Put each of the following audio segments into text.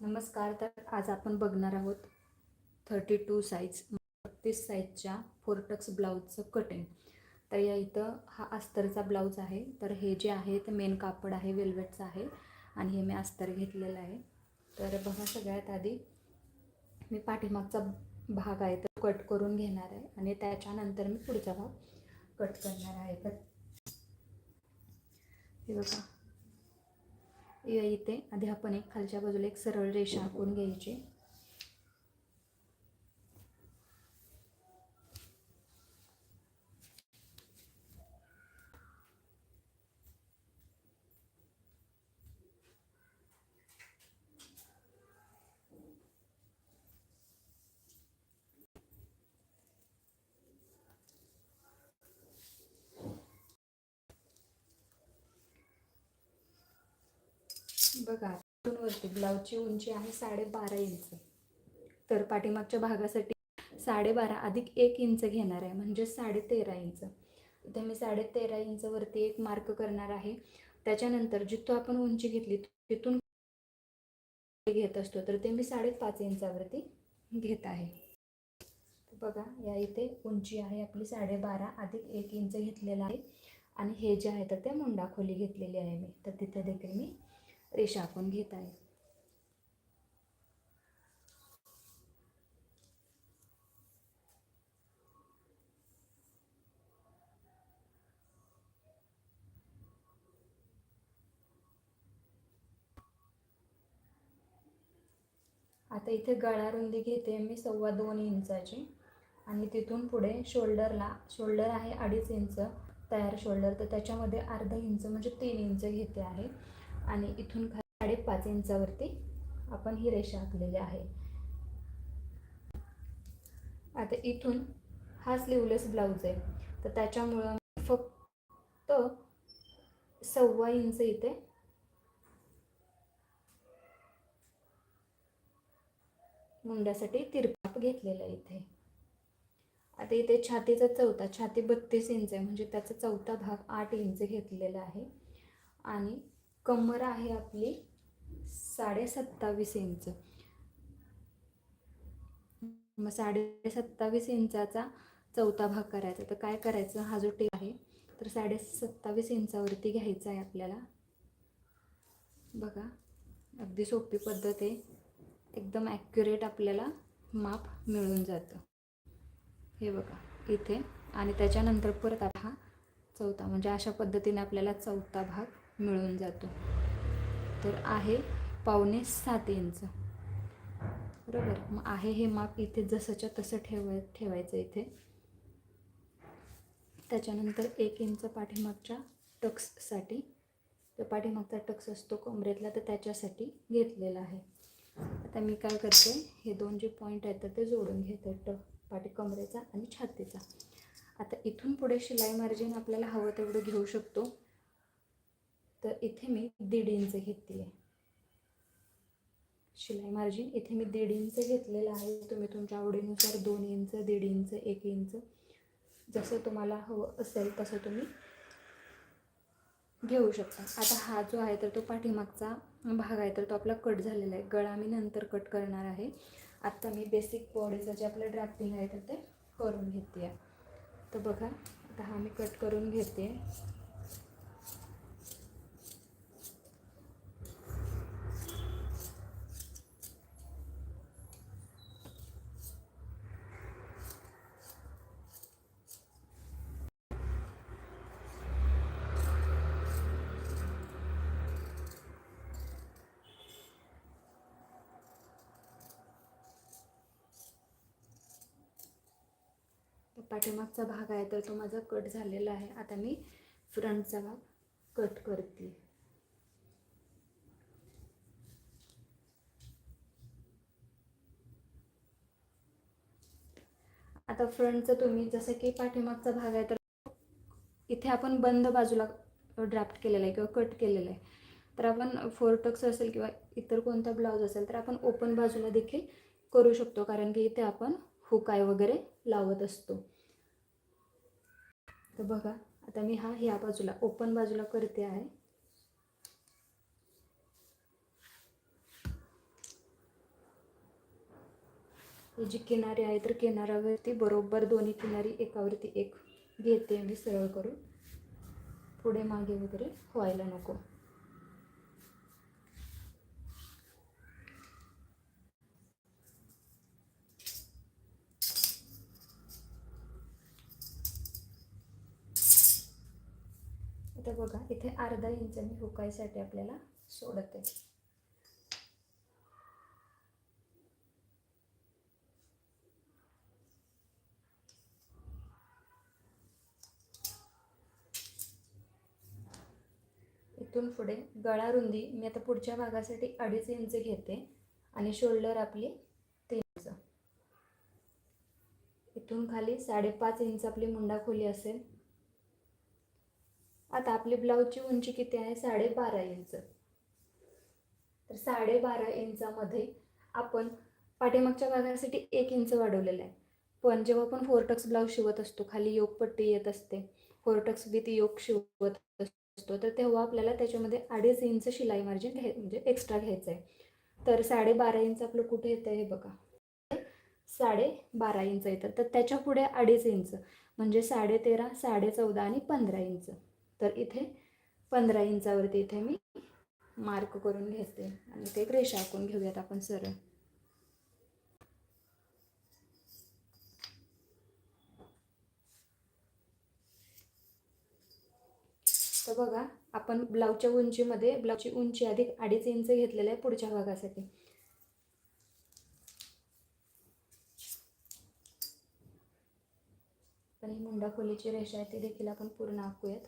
नमस्कार तर आज आपण बघणार आहोत थर्टी टू साईज बत्तीस साईजच्या फोरटक्स ब्लाऊजचं कटिंग तर या इथं हा अस्तरचा ब्लाऊज आहे. तर हे जे आहे ते मेन कापड आहे वेल्वेटचं आहे आणि हे मी अस्तर घेतलेलं आहे. तर बघा सगळ्यात आधी मी पाठीमागचा भाग आहे तो कट करून घेणार आहे आणि त्याच्यानंतर मी पुढचा भाग कट करणार आहे. तर हे बघा. इथे आधी आपण एक खालच्या बाजूला एक सरळ रेषा आखून घ्यायची. बघा इथून वरती ब्लाऊजची उंची आहे साडेबारा इंच. तर पाठीमागच्या भागासाठी साडेबारा अधिक एक इंच घेणार आहे म्हणजे साडेतेरा इंच. इथे मी साडेतेरा इंचवरती एक मार्क करणार आहे. त्याच्यानंतर जिथं आपण उंची घेतली तिथून घेत असतो. तर ते मी साडेपाच इंचावरती घेत आहे. बघा या इथे उंची आहे आपली साडेबारा अधिक एक इंच घेतलेला आहे. आणि हे जे आहे तर ते मुंडाखोली घेतलेली आहे मी. तर तिथे देखील मी रेषा आपण घेत आहे. आता इथे गळा रुंदी घेते मी सव्वा दोन इंचाची. आणि तिथून पुढे शोल्डरला शोल्डर आहे अडीच इंच तयार शोल्डर. तर त्याच्यामध्ये अर्धा इंच म्हणजे तीन इंच घेते आहे. आणि इथून खाली साडेपाच इंचावरती आपण ही रेषा आखलेली आहे. आता इथून हा स्लीवलेस ब्लाऊज आहे. तर त्याच्यामुळं फक्त सव्वा इंच इथे मुंड्यासाठी तिरपाप घेतलेला आहे इथे. आता इथे छातीचा चौथा छाती बत्तीस इंच आहे. म्हणजे त्याचा चौथा भाग आठ इंच घेतलेला आहे. आणि कमर आहे आपली साडे सत्तावीस इंच. मग साडे सत्तावीस इंचाचा चौथा भाग करायचा. तर काय करायचं? हा जो टेप आहे तर साडे सत्तावीस इंचावरती घ्यायचा आहे आपल्याला. बघा अगदी सोपी पद्धत आहे. एकदम ॲक्युरेट आपल्याला माप मिळून जातं. हे बघा इथे. आणि त्याच्यानंतर परत हा चौथा म्हणजे अशा पद्धतीने आपल्याला चौथा भाग मिळून जातो. तर आहे पावणे सात इंच बरोबर? मग आहे हे माप इथे जसंच्या तसं ठेवाय ठेवायचं इथे. त्याच्यानंतर एक इंच पाठीमागच्या टक्ससाठी. तर पाठीमागचा टक्स असतो कोंबरेतला तर त्याच्यासाठी घेतलेला आहे. आता मी काय करते? हे दोन जे पॉईंट आहेत तर ते जोडून घेते. ट पाठी कमरेचा आणि छातीचा. आता इथून पुढे शिलाई मार्जिन आपल्याला हवं तेवढं घेऊ शकतो. तर इथे मी दीड इंच घेते आहे. शिलाई मार्जिन इथे मी दीड इंच घेतलेलं आहे. तुम्ही तुमच्या आवडीनुसार दोन इंच दीड इंच एक इंच जसं तुम्हाला हवं असेल तसं तुम्ही घेऊ शकता. आता हा जो आहे तर तो पाठीमागचा भाग आहे तर तो आपला कट झालेला आहे. गळा मी नंतर कट करणार आहे. आत्ता मी बेसिक बॉडीचं जे आपलं ड्राफ्टिंग आहे तर ते करून घेते आहे. तर बघा आता हा मी कट करून घेते. पाठीमागचा भाग आहे तर तो माझा कट झालेला आहे. आता मी फ्रंटचा भाग कट करते. आता फ्रंटचं तुम्ही जसं की पाठीमागचा भाग आहे तर इथे आपण बंद बाजूला ड्राफ्ट केलेला आहे किंवा कट केलेला आहे. तर आपण फोरटक्स असेल किंवा इतर कोणता ब्लाऊज असेल तर आपण ओपन बाजूला देखील करू शकतो कारण की इथे आपण हुकाय वगैरे लावत असतो. तर बघा आता मी हा ह्या बाजूला ओपन बाजूला करते आहे. जी किनारी आहे तर किनाऱ्यावरती बरोबर दोन्ही किनारी एकावरती एक घेते मी सरळ करून. पुढे मागे वगैरे व्हायला नको. बघा इथे अर्धा इंच मी हुकायसाठी आपल्याला सोडते. इथून पुढे गळा रुंदी मी आता पुढच्या भागासाठी अडीच इंच घेते आणि शोल्डर आपली तीन इंच. इथून खाली साडेपाच इंच आपली मुंडा खोली असेल आता आपली ब्लाऊजची उंची किती आहे? साडेबारा इंच. तर साडेबारा इंचामध्ये आपण पाठीमागच्या भागासाठी एक इंच वाढवलेलं आहे. पण जेव्हा आपण फोरटक्स ब्लाऊज शिवत असतो खाली योगपट्टी येत असते फोरटक्स विथ योग शिवत असतो तर तेव्हा आपल्याला त्याच्यामध्ये अडीच इंच शिलाई मार्जिन घ्याय म्हणजे एक्स्ट्रा घ्यायचं आहे. तर साडेबारा इंच आपलं कुठे येतं हे बघा. साडे बारा इंच येतं तर त्याच्या पुढे अडीच इंच म्हणजे साडे तेरा साडे चौदा आणि पंधरा इंच. तर इथे पंधरा इंचावरती इथे मी मार्क करून घेते. आणि ते एक रेषा आखून घेऊयात आपण सरळ. तर बघा आपण ब्लाऊजच्या उंचीमध्ये ब्लाऊजची उंची अधिक अडीच इंच घेतलेलं आहे पुढच्या भागासाठी. पण ही मुंडा खोलीची रेषा आहे ती देखील आपण पूर्ण आखूयात.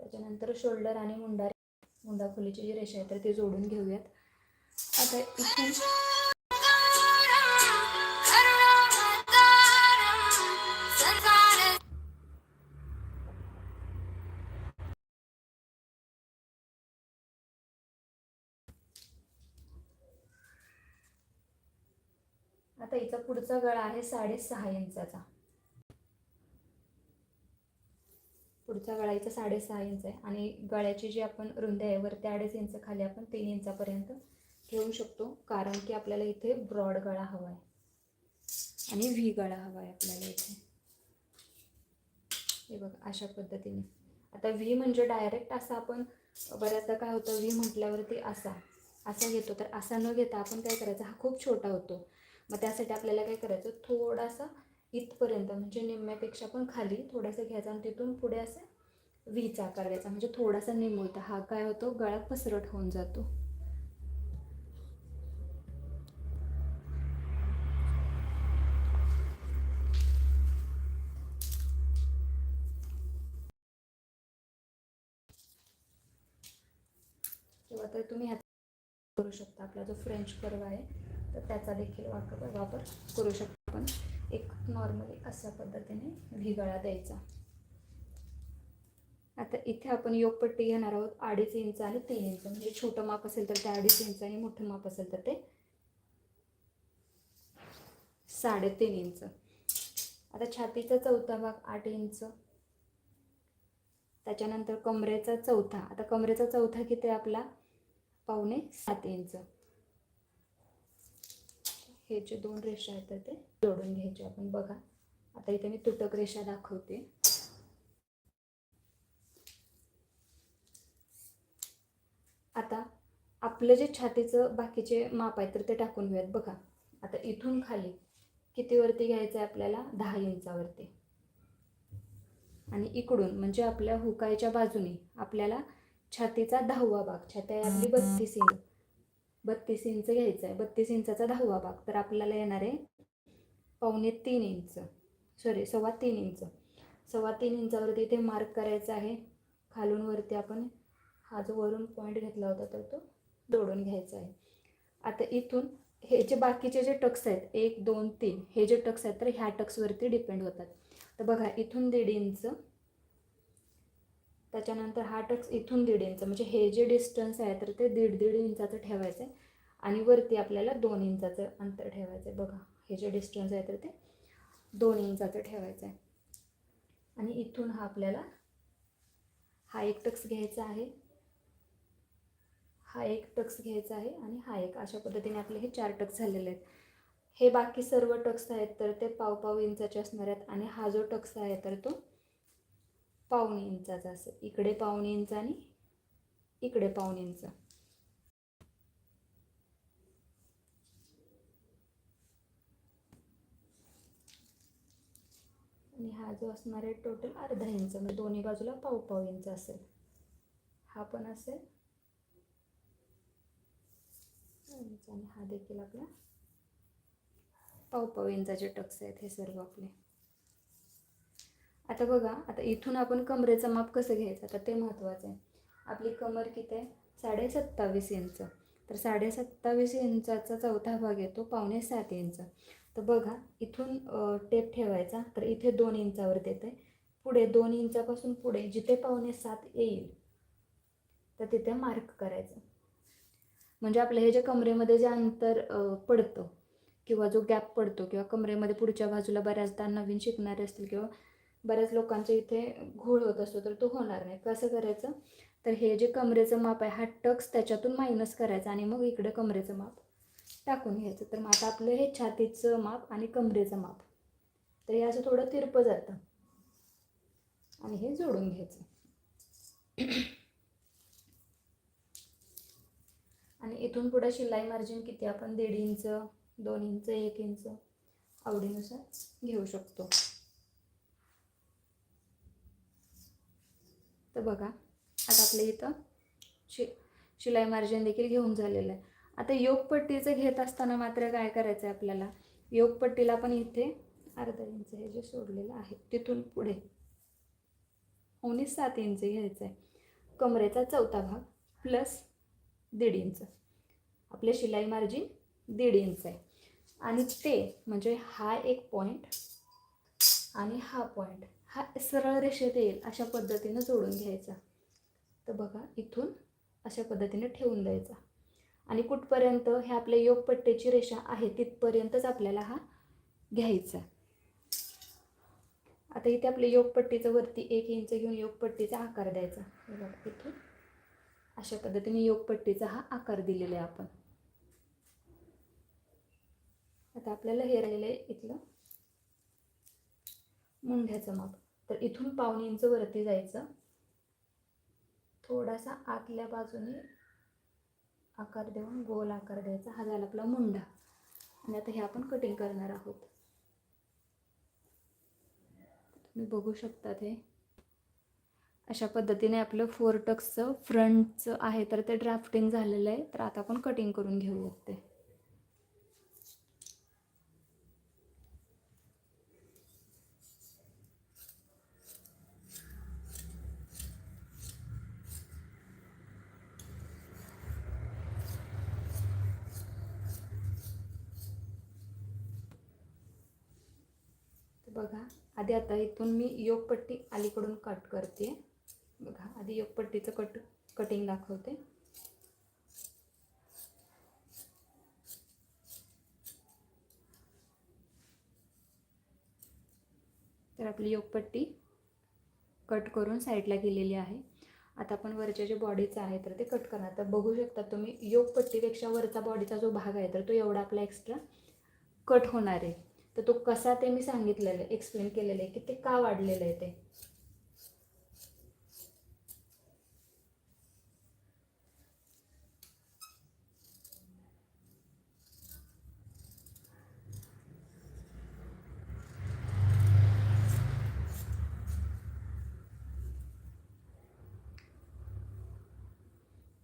त्याच्यानंतर शोल्डर आणि मुंडा मुंडा खोलीची जी रेषा आहे तर ती जोडून घेऊयात. आता इथून आता इथं पुढचा गळा आहे साडेसहा इंचाचा. पुढचा गळा साडेसहा इंच आहे. आणि गळ्याची जी आपण रुंदी आहे वरती अडीच इंच खाली आपण तीन इंचापर्यंत घेऊ शकतो. कारण की आपल्याला इथे ब्रॉड गळा हवा आहे आणि व्ही गळा हवा आहे आपल्याला इथे. हे बघा अशा पद्धतीने. आता व्ही म्हणजे डायरेक्ट असा आपण बऱ्याचदा काय होतं व्ही म्हटल्यावरती असा. असा घेतो. तर असा न घेता आपण काय करायचं हा खूप छोटा होतो. मग त्यासाठी आपल्याला काय करायचं थोडासा इथपर्यंत म्हणजे निम्म्यापेक्षा पण खाली थोडासा घ्यायचा आणि तिथून पुढे असं व्हीचा आकार द्यायचा म्हणजे थोडासा निमुळता. हा काय होतो? गळा पसरट होऊन जातो. किंवा तर तुम्ही ह्याचा करू शकता. आपला जो फ्रेंच कर्व आहे तर त्याचा देखील वापर वापर करू शकतो पण एक नॉर्मली अशा पद्धतीने व्ही गळा द्यायचा. आता इथे आपण योगपट्टी घेणार आहोत. अडीच इंच आणि तीन इंच. म्हणजे छोटं माप असेल तर ते अडीच इंच आणि मोठं माप असेल तर ते साडेतीन इंच. आता छातीचा चौथा भाग आठ इंच. त्याच्यानंतर कमरेचा चौथा. आता कमरेचा चौथा किती आहे आपला? पावणे सात इंच. हे जे दोन रेषा आहेत तर ते जोडून घ्यायचे आपण. बघा. आता इथे मी तुटक रेषा दाखवते. आता आपलं जे छातीचं बाकीचे माप आहे तर ते टाकून घेऊयात. बघा आता इथून खाली कितीवरती घ्यायचं आहे आपल्याला? दहा इंचावरती. आणि इकडून म्हणजे आपल्या हुकायच्या बाजूने आपल्याला छातीचा दहावा भाग छाती आहे आपली बत्तीस इंच. बत्तीस इंच घ्यायचं आहे. बत्तीस इंचाचा दहावा भाग. तर आपल्याला येणार आहे पावणे तीन इंच. सॉरी सव्वा तीन इंच. सव्वा तीन इंचावरती इथे मार्क करायचा आहे. खालून वरती आपण हा जो वरून पॉईंट घेतला होता तर तो दोडून घ्यायचा आहे. आता इथून हे जे बाकीचे जे टक्स आहेत एक दोन तीन हे जे टक्स आहेत तर ह्या टक्सवरती डिपेंड होतात. तर बघा इथून दीड इंच त्याच्यानंतर हा टक्स इथून दीड इंच म्हणजे हे जे डिस्टन्स आहे तर ते दीड दीड इंचाचं ठेवायचं आहे आणि वरती आपल्याला दोन इंचाचं अंतर ठेवायचं आहे बघा हे जे डिस्टन्स आहे तर ते दोन इंचाचं ठेवायचं आहे आणि इथून हा आपल्याला हा एक टक्स घ्यायचा आहे. हा एक टक्स घ्यायचा आहे आणि हा एक अशा पद्धतीने आपले हे चार टक्स झालेले आहेत. हे बाकी सर्व टक्स आहेत तर ते पाव पाव इंचाचे असणार आहेत आणि हा जो टक्स आहे तर तो पावणे इंचाचा असेल. इकडे पावणे इंच आणि इकडे पावणे इंच. आणि हा जो असणार आहे टोटल अर्धा इंच म्हणजे दोन्ही बाजूला पाव पाव इंच असेल. हा पण असेल इंच आणि हा देखील आपला पाव पाव इंचाचे टक्स आहेत हे सर्व आपले. आता बघा आता इथून आपण कमरेचं माप कसं घ्यायचं? आता ते महत्त्वाचं आहे. आपली कमर किती आहे? साडे सत्तावीस इंच. तर साडे सत्तावीस इंचाचा चौथा भाग येतो पावणे सात इंच. तर बघा इथून टेप ठेवायचा. तर इथे दोन इंचावर देत आहे पुढे दोन इंचापासून पुढे जिथे पावणे सात येईल तर तिथे मार्क करायचं. म्हणजे आपलं हे जे कमरेमध्ये जे अंतर पडतं किंवा जो गॅप पडतो किंवा कमरेमध्ये पुढच्या बाजूला बऱ्याचदा नवीन शिकणारे असतील किंवा बऱ्याच लोकांच्या इथे घोळ होत असतो तर तो होणार नाही. कसं करायचं. तर हे जे कमरेचं माप आहे हा टक्स त्याच्यातून मायनस करायचा आणि मग इकडे कमरेचं माप टाकून घ्यायचं. तर मग आता आपलं हे छातीचं माप आणि कमरेचं माप. तर हे असं थोडं तिरपं जातं. आणि हे जोडून घ्यायचं. आणि इथून पुढे शिलाई मार्जिन किती आपण दीड इंच दोन इंच एक इंच आवडीनुसार घेऊ शकतो. तर बघा आता आपल्या इथं शि शिलाई मार्जिन देखील घेऊन झालेलं आहे. आता योगपट्टीचं घेत असताना मात्र काय करायचं आहे आपल्याला? योगपट्टीला पण इथे अर्धा इंच हे जे सोडलेलं आहे तिथून पुढे उणे सात इंच घ्यायचं आहे कमरेचा चौथा भाग प्लस दीड इंच. आपले शिलाई मार्जिन दीड इंच आहे. आणि ते म्हणजे हा एक पॉईंट आणि हा पॉईंट हा सरळ रेषेत येईल अशा पद्धतीनं जोडून घ्यायचा. तर बघा इथून अशा पद्धतीने ठेवून द्यायचा. आणि कुठपर्यंत हे आपल्या योगपट्टीची रेषा आहे तिथपर्यंतच आपल्याला हा घ्यायचा. आता इथे आपल्या योगपट्टीचं वरती एक इंच घेऊन योगपट्टीचा आकार द्यायचा. बघा इथून अशा पद्धतीने योगपट्टीचा हा आकार दिलेला आहे आपण. आता आपल्याला हे राहिलेलं आहे इथलं मुंढ्याचं माप. तर इथून पावणे इंच वरती जायचं. थोडासा आतल्या बाजूने आकार देऊन गोल आकार द्यायचा. हा झाला आपला मुंडा आणि आता हे आपण कटिंग करणार आहोत. तुम्ही बघू शकतात हे. अशा पद्धतीने आपलं फोर टक्सचं फ्रंटचं आहे तर ते ड्राफ्टिंग झालेलं आहे. तर आता आपण कटिंग करून घेऊयात ते बघा आधी आता इथून मी योगपट्टी अलीकडून कट करते. बघा आधी योगपट्टीचं कट कटिंग दाखवते. तर आपली योगपट्टी कट करून साईडला गेलेली आहे. आता आपण वरच्या जे बॉडीचं आहे तर ते कट करणार. तर बघू शकता तुम्ही योगपट्टीपेक्षा वरचा बॉडीचा जो भाग आहे तर तो एवढा आपला एक्स्ट्रा कट होणार आहे. तर तो कसा ते मी सांगितलेलं आहे एक्सप्लेन केलेलं आहे की ते का वाढलेलं आहे ते.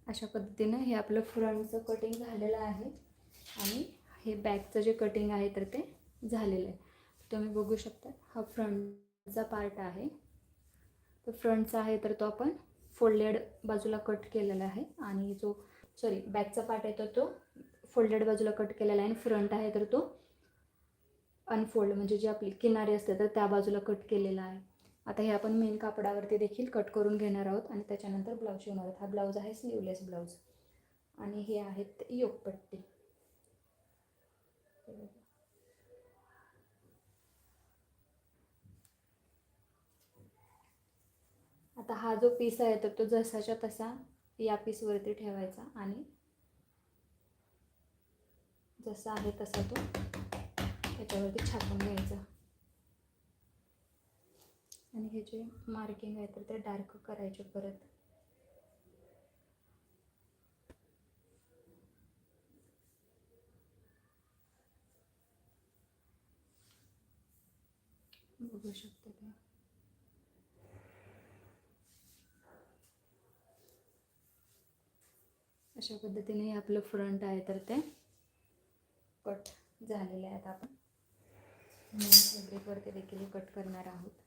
अशा पद्धतीनं हे आपलं फ्रंटचं कटिंग झालेलं आहे. आणि हे बॅकचं जे कटिंग आहे तर ते झालेलं आहे. तुम्ही बघू शकता हा फ्रंटचा पार्ट आहे. तो फ्रंटचा आहे तर तो आपण फोल्डेड बाजूला कट केलेला आहे. आणि जो सॉरी बॅकचा पार्ट आहे तर तो फोल्डेड बाजूला कट केलेला आहे. आणि फ्रंट आहे तर तो अनफोल्ड म्हणजे जे आपली किनारी असते तर त्या बाजूला कट केलेला आहे. आता हे आपण मेन कापडावरती देखील कट करून घेणार आहोत आणि त्याच्यानंतर ब्लाऊज शिवणार आहोत. हा ब्लाऊज आहे स्लीवलेस ब्लाऊज आणि हे आहेत योगपट्टी. आता हा जो पीस आहे तर तो जसाच्या तसा या पीसवरती ठेवायचा आणि जसा आहे तसा तो त्याच्यावरती छापून घ्यायचा. आणि हे जे मार्किंग आहे तर ते डार्क करायचे परत. बघू शकता ते अशा पद्धतीने आपलं फ्रंट आहे तर ते कट झालेले आहेत आपण. फॅब्रिकवरती देखील कट करणार आहोत.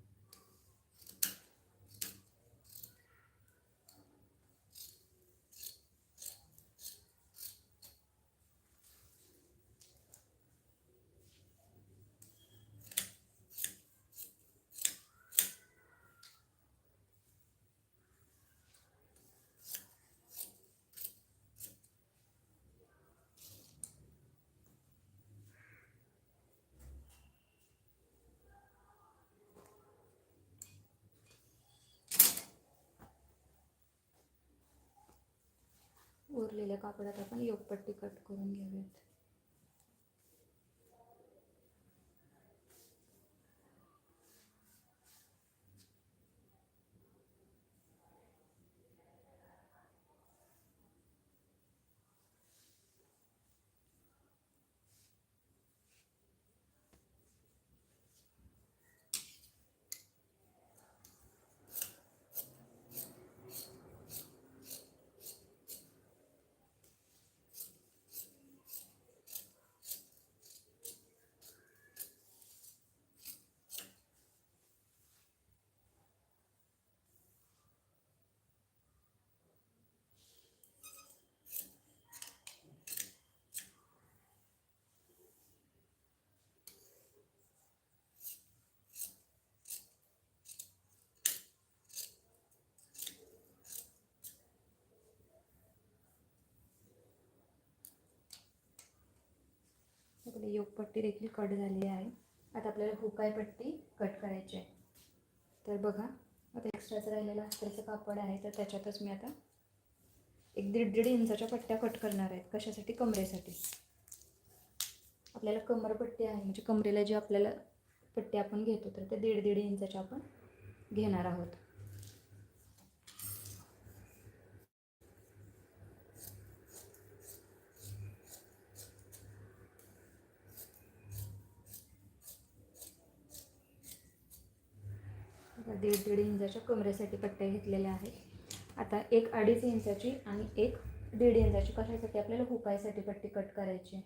उरलेल्या कापडात आपण योगपट्टी कट करून घेऊयात. आपली योगपट्टी देखील कट झालेली आहे. आता आपल्याला हुकाय पट्टी कट करायची आहे. तर बघा आता एक्स्ट्राचं राहिलेलं अस्तरचं कापड आहे तर त्याच्यातच मी आता एक दीड दीड इंचाच्या पट्ट्या कट करणार आहेत कशासाठी? कमरेसाठी. आपल्याला कमरपट्टी आहे म्हणजे कमरेला जी आपल्याला पट्टी आपण घेतो तर ते दीड दीड इंचाच्या आपण घेणार आहोत आता दीड दीड इंचाच्या कमरेसाठी पट्ट्या घेतलेल्या आहेत. आता एक अडीच इंचाची आणि एक दीड इंचाची कशासाठी आपल्याला हुकायसाठी पट्टी कट करायची आहे.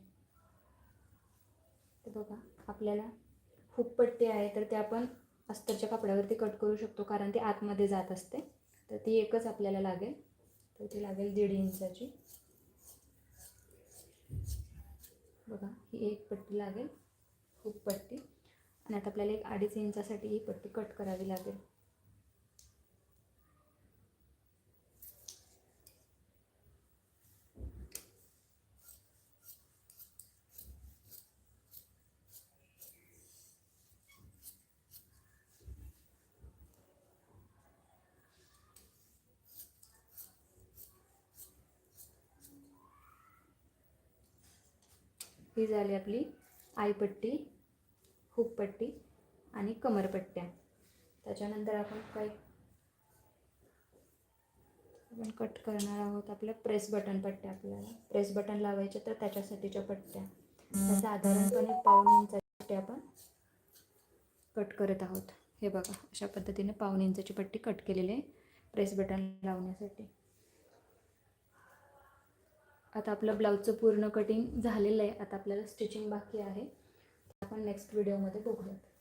तर बघा आपल्याला हुप पट्टी आहे तर ते आपण अस्तरच्या कपड्यावरती कट करू शकतो कारण ती आतमध्ये जात असते. तर ती एकच आपल्याला लागेल. तर ती लागेल दीड इंचाची. बघा ही एक पट्टी लागेल हुप पट्टी. आणि आता आपल्याला एक अडीच इंचासाठी ही पट्टी कट करावी लागेल. ही झाली आपली आईपट्टी हुकपट्टी आणि कमरपट्ट्या. त्याच्यानंतर आपण काय आपण कट करणार आहोत आपल्या प्रेस बटन पट्ट्या आपल्याला. प्रेस बटन लावायचे तर त्याच्यासाठीच्या पट्ट्या. त्या साधारणपणे पाऊण इंचाची पट्टी आपण कट करत आहोत. हे बघा अशा पद्धतीने पाऊण इंचाची पट्टी कट केलेली आहे प्रेस बटन लावण्यासाठी. आता आपलं ब्लाऊजचं पूर्ण कटिंग झालेलं आहे. आता आपल्याला स्टिचिंग बाकी आहे. आपण नेक्स्ट व्हिडिओमध्ये बघूयात.